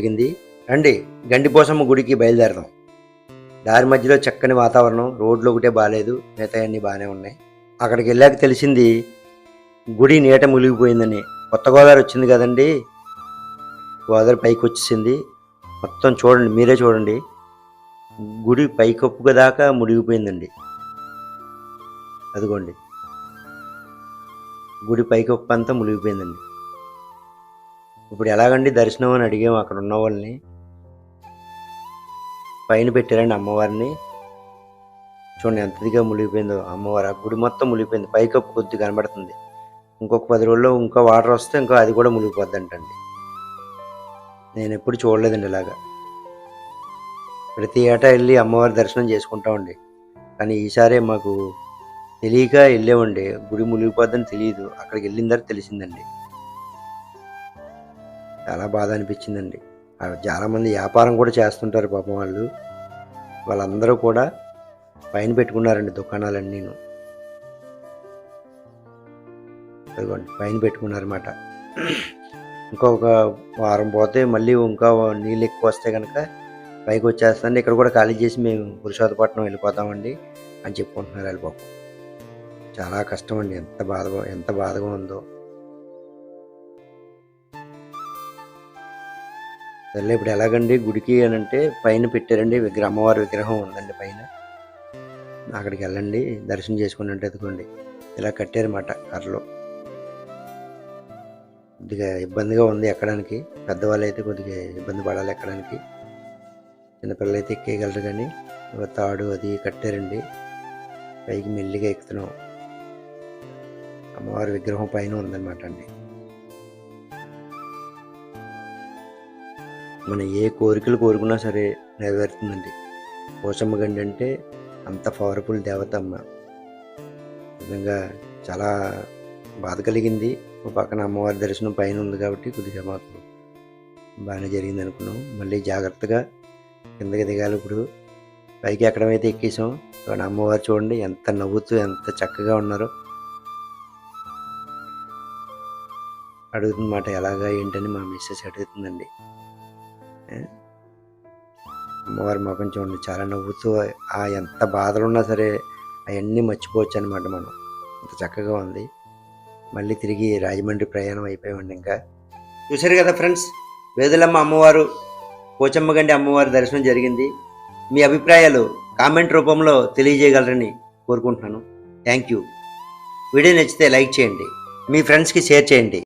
జరిగింది. రండి గండిపోసమ్మ గుడికి బయలుదేరదాం. దారి మధ్యలో చక్కని వాతావరణం రోడ్లు ఒకటే బాగాలేదు మిగతా అన్నీ బాగానే ఉన్నాయి. అక్కడికి వెళ్ళాక తెలిసింది గుడి నీట మునిగిపోయిందని. కొత్త గోదావరి వచ్చింది కదండి? గోదావరి పైకి వచ్చేసింది. మొత్తం చూడండి మీరే చూడండి. గుడి పైకప్పుగా దాకా మునిగిపోయిందండి. అదిగోండి. గుడి పైకప్పు అంతా మునిగిపోయిందండి. ఇప్పుడు ఎలాగండి దర్శనం అని అడిగాము అక్కడ ఉన్న వాళ్ళని. పైన పెట్టారండి అమ్మవారిని. చూడండి ఎంతదిగా మునిగిపోయిందో అమ్మవారు. ఆ గుడి మొత్తం మునిగిపోయింది. పైకప్పు కొద్ది కనబడుతుంది. ఇంకొక పది రోజుల్లో ఇంకా వాటర్ వస్తే ఇంకా అది కూడా మునిగిపోద్దంటండి. నేను ఎప్పుడు చూడలేదండి ఇలాగా. ప్రతి ఏటా వెళ్ళి అమ్మవారి దర్శనం చేసుకుంటామండి కానీ ఈసారి మాకు తెలియక వెళ్ళామండి. గుడి మునిగిపోద్దని తెలియదు అక్కడికి వెళ్ళిన తర్వాత తెలిసిందండి. చాలా బాధ అనిపించిందండి. చాలామంది వ్యాపారం కూడా చేస్తుంటారు పాపం వాళ్ళు. వాళ్ళందరూ కూడా పైన పెట్టుకున్నారండి దుకాణాలన్నీను. అదిగోండి పైన పెట్టుకున్నారన్నమాట. ఇంకొక వారం పోతే మళ్ళీ ఇంకా నీళ్ళు ఎక్కువ వస్తే కనుక పైకి వచ్చేస్తాను ఇక్కడ కూడా ఖాళీ చేసి మేము పురుషోత్తపట్నం వెళ్ళిపోతామండి అని చెప్పుకుంటున్నారు వాళ్ళు చాలా కష్టం అండి ఎంత బాధగా ఎంత బాధగా ఉందో. సర్లే ఇప్పుడు ఎలాగండి గుడికి అని అంటే పైన పెట్టారండి విగ్రహం అమ్మవారి విగ్రహం ఉందండి పైన. అక్కడికి వెళ్ళండి దర్శనం చేసుకుని అంటే ఎదుకోండి ఇలా కట్టారన్నమాట కర్రలో. కొద్దిగా ఇబ్బందిగా ఉంది ఎక్కడానికి. పెద్దవాళ్ళు అయితే కొద్దిగా ఇబ్బంది పడాలి ఎక్కడానికి. చిన్నపిల్లలు అయితే ఎక్కేయగలరు కానీ తాడు అది కట్టారండి. పైకి మెల్లిగా ఎక్కుతున్నాం. అమ్మవారి విగ్రహం పైన ఉందన్నమాట అండి. మనం ఏ కోరికలు కోరుకున్నా సరే నెరవేరుతుందండి. పోచమ్మ గండి అంటే అంత పవర్ఫుల్ దేవత అమ్మ నిజంగా చాలా బాధ కలిగింది. ఒక పక్కన అమ్మవారి దర్శనం పైన ఉంది కాబట్టి కొద్దిగా మాకు బాగానే జరిగింది అనుకున్నాం. మళ్ళీ జాగ్రత్తగా కిందకి దిగాలి ఇప్పుడు. పైకి ఎక్కడమైతే ఎక్కేసాం. అక్కడ అమ్మవారు చూడండి ఎంత నవ్వుతూ ఎంత చక్కగా ఉన్నారో. అడుగుతుందన్నమాట ఎలాగా ఏంటని మా మిస్సెస్ అడుగుతుందండి. అమ్మవారి ముఖం చూడండి చాలా నవ్వుతూ ఆ ఎంత బాధలు ఉన్నా సరే అవన్నీ మర్చిపోవచ్చు అనమాట మనం. అంత చక్కగా ఉంది. మళ్ళీ తిరిగి రాజమండ్రి ప్రయాణం అయిపోయామండి ఇంకా. చూశారు కదా ఫ్రెండ్స్ వేదులమ్మ అమ్మవారు పోచమ్మగండి అమ్మవారి దర్శనం జరిగింది. మీ అభిప్రాయాలు కామెంట్ రూపంలో తెలియజేయగలరని కోరుకుంటున్నాను. Thank you. వీడియో నచ్చితే లైక్ చేయండి. మీ ఫ్రెండ్స్కి షేర్ చేయండి.